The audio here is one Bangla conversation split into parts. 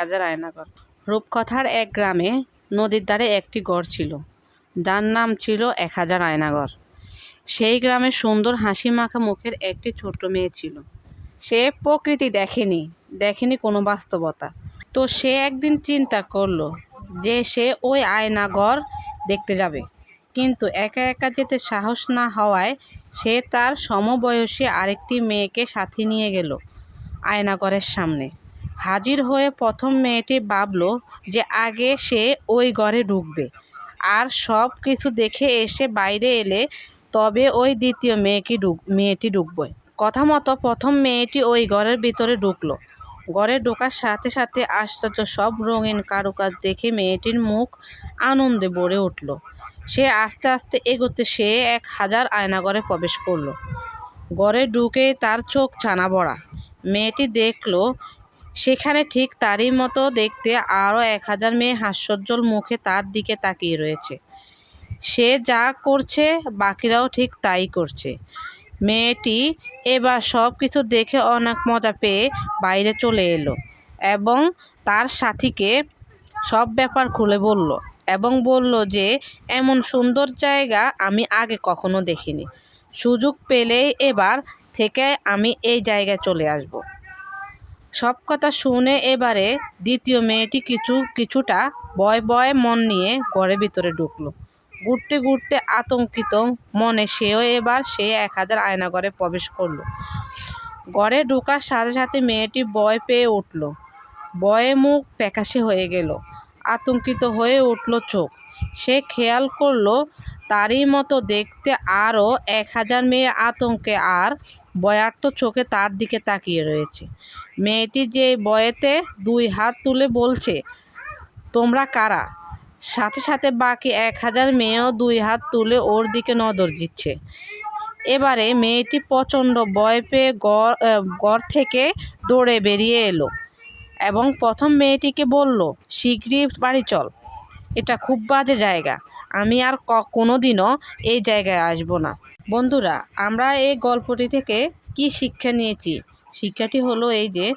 হাজার আয়নাঘর রূপকথার এক গ্রামে নদীর ধারে একটি ঘর ছিল। যার নাম ছিল এক হাজার আয়নাঘর সেই গ্রামে সুন্দর হাসি মাখা মুখের একটি ছোট্ট মেয়ে ছিল। সে প্রকৃতি দেখেনি দেখেনি কোনো বাস্তবতা। তো সে একদিন চিন্তা করল যে সে ওই আয়নাঘর দেখতে যাবে। কিন্তু একা একা যেতে সাহস না হওয়ায় সে তার সমবয়সী আরেকটি মেয়েকে সাথে নিয়ে গেল আয়নাঘরের সামনে। হাজির হয়ে প্রথম মেয়েটি ভাবলো যে আগে সে ওই ঘরে ঢুকবে। আর সব কিছু দেখে এসে বাইরে এলে তবে ওই দ্বিতীয় মেয়েকে ঢুক, মেয়েটি ঢুকবে। কথা মতো প্রথম মেয়েটি ওই ঘরের ভিতরে ঢুকলো। ঘরে ঢোকার সাথে সাথে আশ্চর্য সব রঙিন কারুকাজ দেখে মেয়েটির মুখ আনন্দে ভরে উঠল। সে আস্তে আস্তে এগোতে সে এক হাজার আয়নাঘরে প্রবেশ করল। ঘরে ঢুকে তার চোখ ছানা বড়া মেয়েটি দেখল সেখানে ঠিক তারই মতো দেখতে আরও এক হাজার মেয়ে হাস্যজ্জ্বল মুখে তার দিকে তাকিয়ে রয়েছে। সে যা করছে, বাকিরাও ঠিক তাই করছে। মেয়েটি এবার সব কিছু দেখে অনেক মজা পেয়ে বাইরে চলে এলো এবং তার সাথীকে সব ব্যাপার খুলে বলল এবং বলল যে, এমন সুন্দর জায়গা আমি আগে কখনো দেখিনি। সুযোগ পেলেই এবার থেকে আমি এই জায়গায় চলে আসব। সব কথা শুনে এবারে দ্বিতীয় মেয়েটি কিছু, কিছুটা বয় বয় মন নিয়ে ঘরের ভিতরে ঢুকলো। ঘুরতে ঘুরতে আতঙ্কিত মনে সেও এবার সে এক হাজার আয়নাঘরে প্রবেশ করল। ঘরে ঢোকার সাথে সাথে মেয়েটি বয় পেয়ে উঠল। বয়ে মুখ প্যাকাশে হয়ে গেল। আতঙ্কিত হয়ে উঠল চোখ। সে খেয়াল করল, তারই মতো দেখতে আরও এক হাজার মেয়ে আতঙ্কে আর বয়ার্ত চোখে তার দিকে তাকিয়ে রয়েছে। মেয়েটি যে বয়েতে দুই হাত তুলে বলছে, তোমরা কারা? সাথে সাথে বাকি এক হাজার মেয়েও দুই হাত তুলে ওর দিকে নজর দিচ্ছে। এবারে মেয়েটি প্রচণ্ড ভয় পেয়ে গড় থেকে দৌড়ে বেরিয়ে এলো। এবং প্রথম মেয়েটিকে বলল, শিগগিরই বাড়ি চল। এটা খুব বাজে জায়গা। আমি আর ক- কোনোদিনও এই জায়গায় আসব না। বন্ধুরা, আমরা এই গল্পটি থেকে কি শিক্ষা নিয়েছি? শিক্ষাটি হলো এই যে,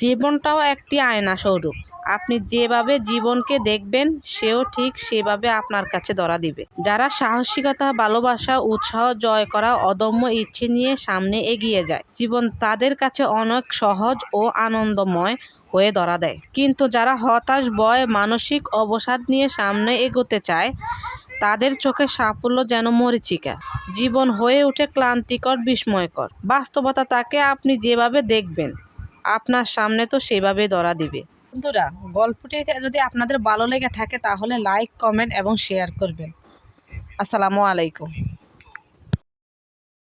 জীবনটাও একটি আয়না স্বরূপ। আপনি যেভাবে জীবনকে দেখবেন, সেও ঠিক সেভাবে আপনার কাছে ধরা দিবে। যারা সাহসিকতা, ভালোবাসা, উৎসাহ, জয় করা অদম্য ইচ্ছে নিয়ে সামনে এগিয়ে যায়, জীবন তাদের কাছে অনেক সহজ ও আনন্দময় হয়ে ধরা দেয়। কিন্তু যারা হতাশ, ভয়, মানসিক অবসাদ নিয়ে সামনে এগোতে চায়, তাদের চোখে সাফল্য যেন মরিচিকা। জীবন হয়ে ওঠে ক্লান্তিকর, বিস্ময়কর। বাস্তবতা তাকে আপনি যেভাবে দেখবেন, আপনার সামনে তো সেভাবে ধরা দিবে। বন্ধুরা, গল্পটি যদি আপনাদের ভালো লেগে থাকে, তাহলে লাইক কমেন্ট এবং শেয়ার করবেন। আসসালামু আলাইকুম।